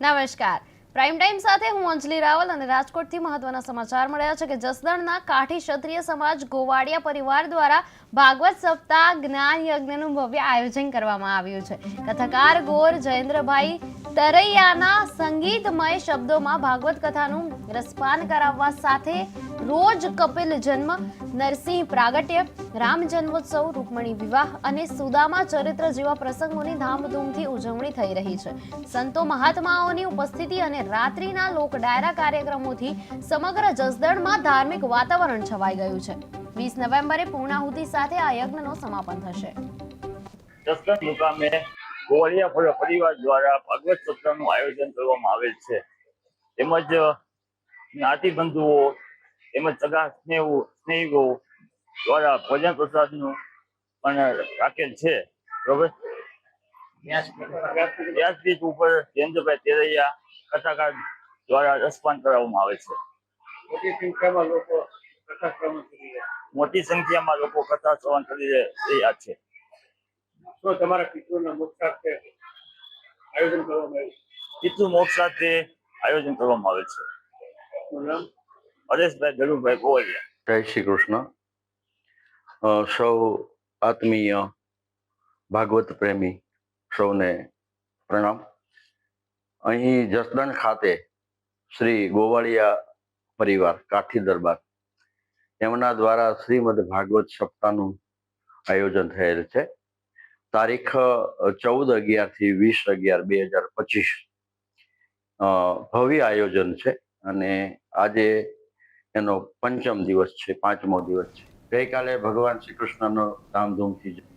નમસ્કાર. Prime time સાથે હું અંજલિ રાવલ અને રાજકોટથી મહત્વના સમાચાર મળ્યા છે કે જસદણના કાઠી ક્ષત્રિય સમાજ ગોવાડિયા પરિવાર દ્વારા ભાગવત સપ્તાહ જ્ઞાન યજ્ઞનું ભવ્ય આયોજન કરવામાં આવ્યું છે. કથાકાર ગોર જયેન્દ્રભાઈ તરૈયાના સંગીતમય શબ્દોમાં ભાગવત કથાનું રસપાન કરાવવા સાથે રોજ કપિલ જન્મ, નરસિંહ પ્રાગટ્ય, રામ જન્મોત્સવ, રૂકમણી વિવાહ અને સુદામા ચરિત્ર જેવા પ્રસંગોની ધામધૂમથી ઉજવણી થઈ રહી છે. સંતો મહાત્માઓની ઉપસ્થિતિ અને રાત્રિના લોક ડાયરા કાર્યક્રમોથી સમગ્ર જસદણમાં ધાર્મિક વાતાવરણ છવાઈ ગયું છે. વીસ નવેમ્બરે પૂર્ણાહુતિ સાથે આ યજ્ઞનો સમાપન થશે. જસદણ મુકામે ગોવાળિયા પરિવાર દ્વારા ભાગવતનું આયોજન કરવામાં આવેલ છે. તેમજ જ્ઞાતિ બંધુઓ તેમજ સગા સ્નેહો સ્નેહીઓ દ્વારા ભોજન પ્રસાદનું પણ રાખેલ છે. બરોબર? વ્યાસપીઠ ઉપર જયેન્દ્રભાઈ તેરૈયા કથાકાર દ્વારા રસપાન કરાવવામાં આવે છે. મોટી સંખ્યામાં લોકો કથા. મોટી સંખ્યામાં લોકો કથા શ્રવણ કરી રહ્યા છે. શું તમારા પિતૃના મોક્ષાર્થે આયોજન કરવામાં આવ્યું. પિતૃ મોક્ષાર્થે આયોજન કરવામાં આવે છે. હરેશભાઈ ધરુભાઈ ગોવાલિયા જય શ્રી કૃષ્ણ. સૌ આત્મીય ભાગવત પ્રેમી સૌને પ્રણામ. અહીં જસદણ ખાતે શ્રી ગોવાળિયા પરિવાર કાઠી દરબાર એમના દ્વારા શ્રીમદ ભાગવત સપ્તાહનું આયોજન થયેલ છે. તારીખ ચૌદ અગિયારથી વીસ અગિયાર બે હજાર પચીસ ભવ્ય આયોજન છે અને આજે એનો પંચમ દિવસ છે, પાંચમો દિવસ છે. ગઈકાલે ભગવાન શ્રી કૃષ્ણનો ધામધૂમથી